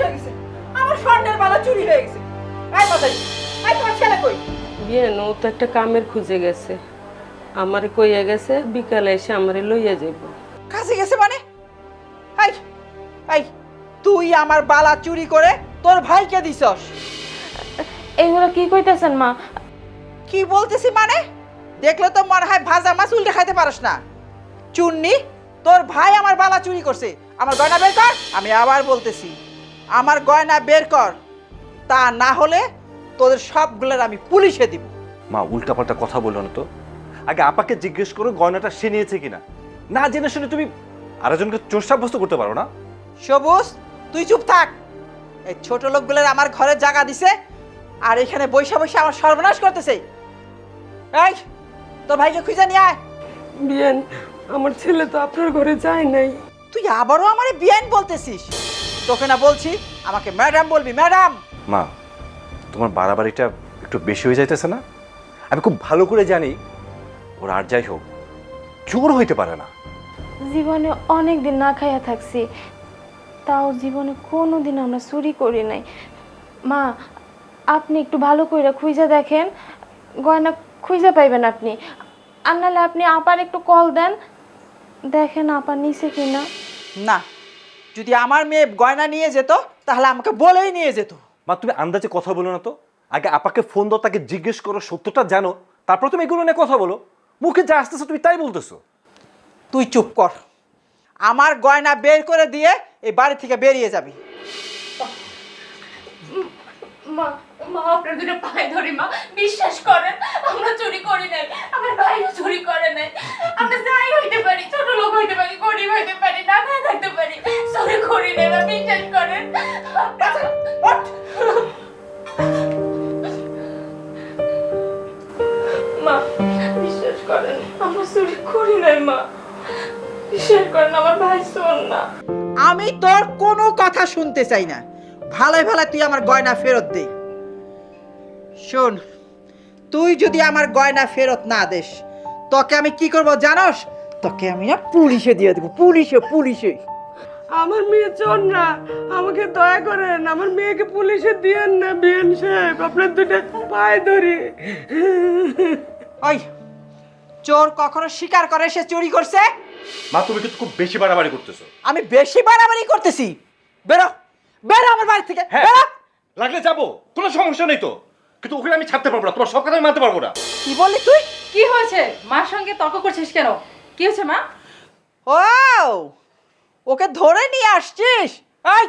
হয়ে গেছে। আমার স্বর্ণের বালা চুরি হয়ে গেছে। এই মাদারি এই তোমার ছেলে কই? বিয়েন ও তো একটা কামের খুঁজে গেছে। আমারে কইয়া গেছে বিকালে এসে আমারে লইয়া যাইব। কাছে গেছে মানে? এই এই তুই আমার বালা চুরি করে তোর ভাইকে দিছস। এইগুলো কি কইতেছেন মা? কি বলতেছি মানে? দেখলে তো মনে হয় ভাজা মাছ উল্টে খাইতে পারস না। চুন্নি তোর ভাই আমার বালা চুরি করছে। আমার গয়না বের কর আমি আবার বলতেছি। আমার গয়না বের কর। তা না হলে তোদের সবগুলোর আমি পুলিশে দিব। মা উল্টাপাল্টা কথা বলল না তো। আগে আপাকে জিজ্ঞেস করো গয়নাটা সে নিয়েছে কিনা। না জেনে শুনে তুমি আরেকজনকে চোর সাব্যস্ত করতে পারো না। সবুজ তুই চুপ থাক। এই ছোট লোকগুলোর আমার ঘরে জায়গা দিছে আর এখানে বৈশা বৈশা আমার সর্বনাশ করতেছে। এই তোর ভাইকে খুঁজে নিয়ে আয়। বিয়েন আমার ছেলে তো আপনার ঘরে যায় নাই। তুই আবারও আমারে বিয়াইন বলতেছিস? তোকে না বলছি আমাকে ম্যাডাম বলবি ম্যাডাম! মা তোমার বাড়াবাড়িটা একটু বেশি হয়ে যাইতেছে না? আমি খুব ভালো করে জানি ওর আর যাই হোক চোর হইতে পারে না। জীবনে অনেক দিন না খাইয়া থাকছি তাও জীবনে কোনো দিন আমরা চুরি করি নাই। মা আপনি একটু ভালো করে খুঁজে দেখেন গয়না খুঁজে পাইবেন আপনি। আর নাহলে আপনি আপার একটু কল দেন দেখেন আপা নিচে কিনা। না যদি আমার মেয়ে গয়না নিয়ে যেত তাহলে আমাকে বলেই নিয়ে যেত। মা তুমি আন্দাজে কথা বলো না তো। আগে আপাকে ফোন দাও তাকে জিজ্ঞেস করো সত্যটা জানো। তারপর তুমি এগুলো নিয়ে কথা বলো। মুখে যা আসতেছো তুমি তাই বলতেছো। তুই চুপ কর। আমার গয়না বের করে দিয়ে এই বাড়ি থেকে বেরিয়ে যাবি। মা মা আপনার দুটো পায়ে ধরি মা। বিশ্বাস করেন আমরা চুরি করি নাই। আমার ভাইও চুরি করে নাই। বিশ্বাস করেন আমার ভাই শোন না। আমি তোর কোনো কথা শুনতে চাই না। ভালোই ভালো তুই আমার গয়না ফেরত দে। শোন তুই যদি আমার গয়না ফেরত না দেস তোকে আমি কি করব জানোস? তোকে আমি না পুলিশে দিয়ে দেবো পুলিশে পুলিশে। আমার মেয়ে চোর না আমাকে দয়া করেন আমার মেয়েকে পুলিশে দিয়েন না বিয়েন সাহেব আপনার দুটো পায়ে ধরি। ওই চোর কখনো স্বীকার করে সে চুরি করছে? মা তুমি কিন্তু খুব বেশি বাড়াবাড়ি করতেছো। আমি বেশি বাড়াবাড়ি করতেছি। বেরো বেরো আমার বাড়ি থেকে হ্যাঁ বেরো। লাগলে যাব কোনো সমস্যা নেই তো। কিন্তু ওখানে আমি ছাড়তে পারব না তোমার সব কথা আমি মানতে পারব না। কি বললি তুই? কি হয়েছে? মার সঙ্গে তর্ক করছিস কেন? কি হয়েছে মা? ও ওকে ধরে নিয়ে আসছিস? এই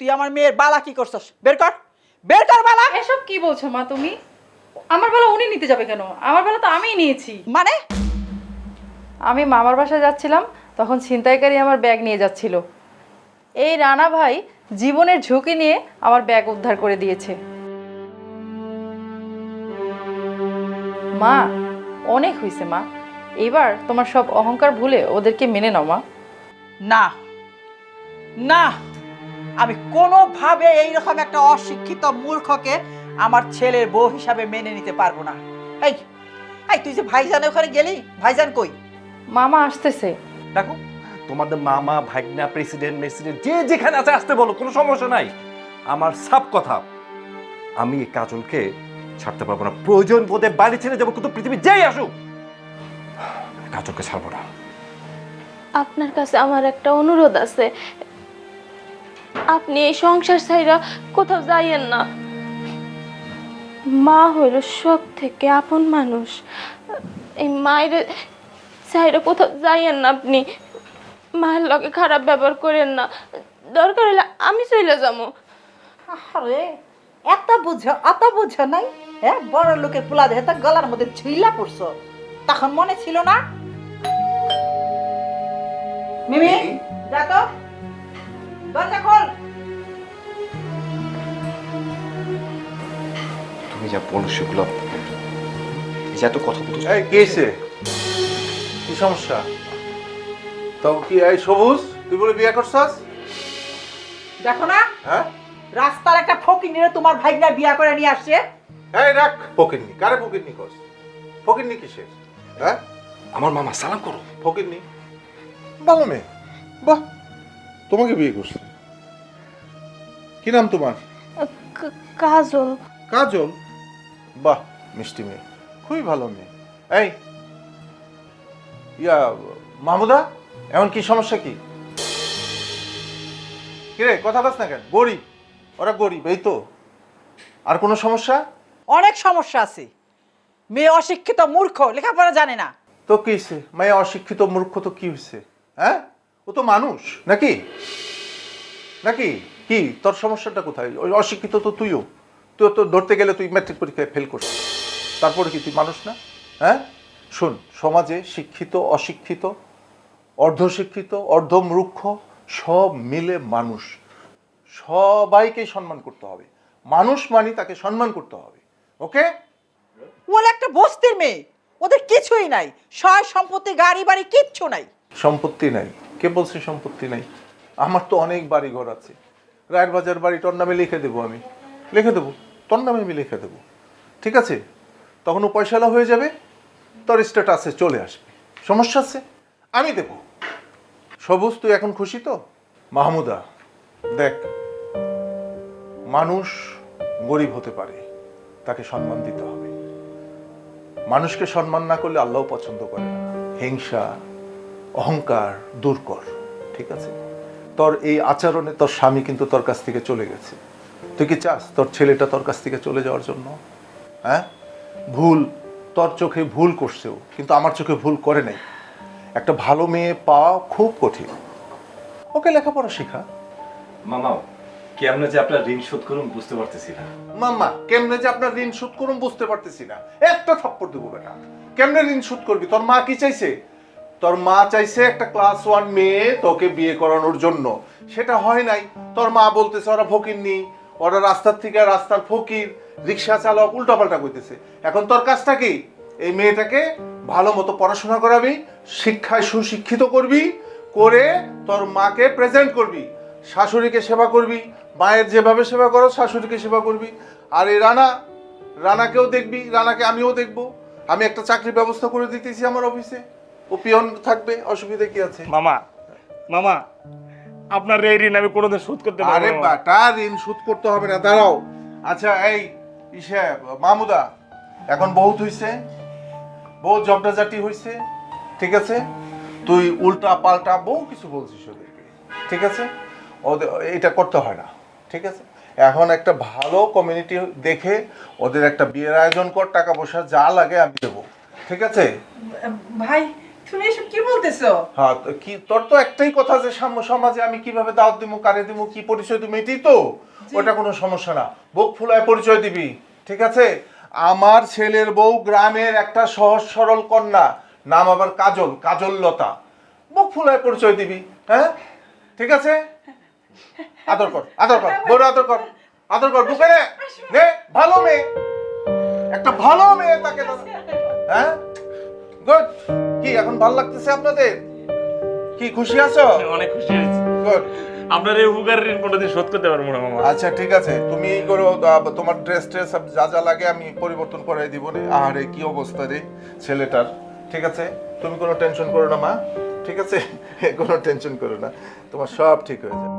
তুই আমার মেয়ের বালা কি করছস? বের কর বের কর বালা। এসব কি বলছো মা তুমি? আমার বেলা উনি নিতে যাবে কেন? আমার বেলা তো আমিই নিয়েছি। মানে? আমি মামার বাসায় যাচ্ছিলাম, তখন ছিনতাইকারী আমার ব্যাগ নিয়ে যাচ্ছিল। এই রানা ভাই জীবনের ঝুঁকি নিয়ে আমার ব্যাগ উদ্ধার করে দিয়েছে। মা, অনেক হয়েছে মা। এবার তোমার সব অহংকার ভুলে ওদেরকে মেনে নাও মা। না না, আমি কোনোভাবে এইরকম একটা অশিক্ষিত মূর্খকে আমার ছেলের বউ হিসাবে মেনে নিতে পারব না। এই এই, তুই যে ভাইজান ওখানে গেলি, ভাইজান কই? মামা আসতেছে। দেখো তোমাদের মামা ভাগনা প্রেসিডেন্ট মেসিডেন্ট যে যেখানে আছে আসতে বলো কোনো সমস্যা নাই। আমার সাপ কথা আমি এই কাজলকে ছাড়তে পারব না। প্রয়োজন বোধে বাড়ি ছেড়ে যাব কিন্তু পৃথিবী যেই আসুক কাজলকে ছাড়বো না। আপনার কাছে আমার একটা অনুরোধ আছে। আপনি এই সংসার ছাইরা কোথাও যাইয়েন না। মা হইল সব থেকে আপন মানুষ। এই মায়ের ছাইরা কোথাও যাইয়েন না আপনি। মায়ের লগে খারাপ ব্যবহার করেন না। দরকার হলে আমি চলে যাব। আরে এত বুঝো অত বুঝো নাই? হ্যাঁ বড় লোকের পোলা দেখে তো গলার মধ্যে ছিলা পড়ছো। তখন মনে ছিল না? মিমি যা তো। দরজা খোল। তুমি যা বলো সেগুলো যে এত কথা বলছো এই কি কি সমস্যা? তো কি এই সবুজ? তুই বলে বিয়ে করছস? দেখো না হ্যাঁ? রাস্তার একটা ফকির নিয়ে তোমার ভাইগনা বিয়া করে নিয়ে আসছে। এই রাখ ফকিরনি। কারে ফকিরনি কস? ফকিরনি কিসের? হ্যাঁ? আমার মামা সালাম করো। ফকিরনি। ভালো মেয়ে। বাহ তোমাকে বিয়ে করছে। কি নাম তোমার? কাজল। কাজল? বাহ মিষ্টি মেয়ে। খুবই ভালো মেয়ে। এই ইয়া মাহমুদা? এমন কি সমস্যা কি? কিরে কথা বস না কেন? গরিব ওরা গরিব এই তো। আর কোনো সমস্যা? অনেক সমস্যা আছে। মেয়ে অশিক্ষিত মূর্খ লেখাপড়া জানে না। তো কি হয়েছে? মেয়ে অশিক্ষিত মূর্খ তো কি হয়েছে? হ্যাঁ? ও তো মানুষ নাকি? নাকি? কি? তোর সমস্যাটা কোথায়? ওই অশিক্ষিত তো তুইও। তুই তো ধরতে গেলে তুই ম্যাট্রিক পরীক্ষায় ফেল করছিস। তারপরে কি তুই মানুষ না? হ্যাঁ? শোন সমাজে শিক্ষিত অশিক্ষিত অর্ধশিক্ষিত অর্ধমূর্খ সব মিলে মানুষ। সবাইকে সম্মান করতে হবে। মানুষ মানি তাকে সম্মান করতে হবে। ওকে? ওরা একটা বস্তির মেয়ে। ওদের কিছুই নাই। সয় সম্পত্তি গাড়ি বাড়ি কিচ্ছু নাই। সম্পত্তি নাই। কে বলছে সম্পত্তি নাই? আমার তো অনেক বাড়ি ঘর আছে। রায়ের বাজার বাড়ি তোর নামে লিখে দেবো আমি। লিখে দেবো। তোর নামে আমি লিখে দেবো। ঠিক আছে? তখন ও পয়সালা হয়ে যাবে। তোর স্ট্যাটাসে চলে আসবে। সমস্যা আছে? আমি দেব। সবুজ, তুই এখন খুশি তো? মাহমুদা, দেখ, মানুষ গরিব হতে পারে, তাকে সম্মান দিতে হবে। মানুষকে সম্মান না করলে আল্লাহ পছন্দ করে না। হিংসা, অহংকার দূর কর, ঠিক আছে? তোর এই আচরণে তোর স্বামী কিন্তু তোর কাছ থেকে চলে গেছে। তুই কি চাস তোর ছেলেটা তোর কাছ থেকে চলে যাওয়ার জন্য? হ্যাঁ? ভুল তোর চোখে ভুল করছেও কিন্তু আমার চোখে ভুল করে নাই। একটা ভালো মেয়ে পাওয়া খুব কঠিন। ওকে লেখাপড়া শেখা। মামা কেমনে যে আপনার ঋণ শোধ করুন বুঝতে পারতেছি না। মাম্মা কেমনে যে আপনার ঋণ শোধ করুন বুঝতে পারতেছি না। একটা থাপ্পড় দেবো বেটা। কেমনে ঋণ শোধ করবি? তোর মা কি চাইছে? তোর মা চাইছে একটা ক্লাস ওয়ান মেয়ে তোকে বিয়ে করানোর জন্য। সেটা হয় নাই। তোর মা বলতেছে ওরা ফকির নি। ওরা রাস্তার থেকে রাস্তার ফকির। রিক্সা চালক উল্টাপাল্টা করতেছে এখন তোর কাজটা কি? এই মেয়েটাকে ভালো মতো পড়াশোনা করাবি শিক্ষায় সুশিক্ষিত করবি করে তোর মাকে প্রেজেন্ট করবি শাশুড়িকে সেবা করবি মায়ের যেভাবে সেবা করো শাশুড়িকে সেবা করবি। আর এই রানা রানাকেও দেখবি রানাকে আমিও দেখব। আমি একটা চাকরির ব্যবস্থা করে দিতেছি আমার অফিসে। ও পিয়ন থাকবে অসুবিধা কি আছে? মামা মামা আপনার এই ঋণ আমি কোনোদিন শোধ করতে পারব আরে। বাটা ঋণ শোধ করতে হবে না দাঁড়াও। আচ্ছা এই ইসে, মামুদা, এখন বহুত হইছে, বহুত জবডাজাটি হইছে, ঠিক আছে? তুই উল্টা পাল্টা বহু কিছু বলছিস ওদেরকে, ঠিক আছে? ওদের এটা করতে হয় না, ঠিক আছে? এখন একটা ভালো কমিউনিটি দেখে ওদের একটা বিয়ের আয়োজন কর, টাকা পয়সা যা লাগে আমি দেবো, ঠিক আছে? ভাই তুমি এসব কি বলতেছো? হ্যাঁ তো কি তোর তো একটাই কথা যে সাম্য সমাজে আমি কীভাবে দাওয়াত দিব কারে দিব কি পরিচয় দিব এটাই তো। ওটা কোনো সমস্যা না। বুক ফুলায় পরিচয় দিবি ঠিক আছে? আমার ছেলের বউ গ্রামের একটা সহজ সরল কন্যা নাম আবার কাজল কাজল লতা বুক ফুলায় পরিচয় দিবি হ্যাঁ? ঠিক আছে? আদর কর আদর কর বড় আদর কর আদর কর বুকে নে নে ভালো মেয়ে। একটা ভালো মেয়ে তাকে। হ্যাঁ? গুড কি এখন ভালো লাগতেছে আপনাদের? কি খুশি আছো? অনেক খুশি হয়েছি। গুড। আপনার এই উপকারের ঋণ কোনোদিন শোধ করতে পারব না মামা। আচ্ছা ঠিক আছে। তুমি এই করো আহ, তোমার ড্রেস ট্রেস সব যা যা লাগে আমি পরিবর্তন করে দিব রে আরে কি অবস্থা রে ছেলেটার। ঠিক আছে? তুমি কোনো টেনশন করো না মা। ঠিক আছে? কোনো টেনশন করো না। তোমার সব ঠিক হয়ে যাবে।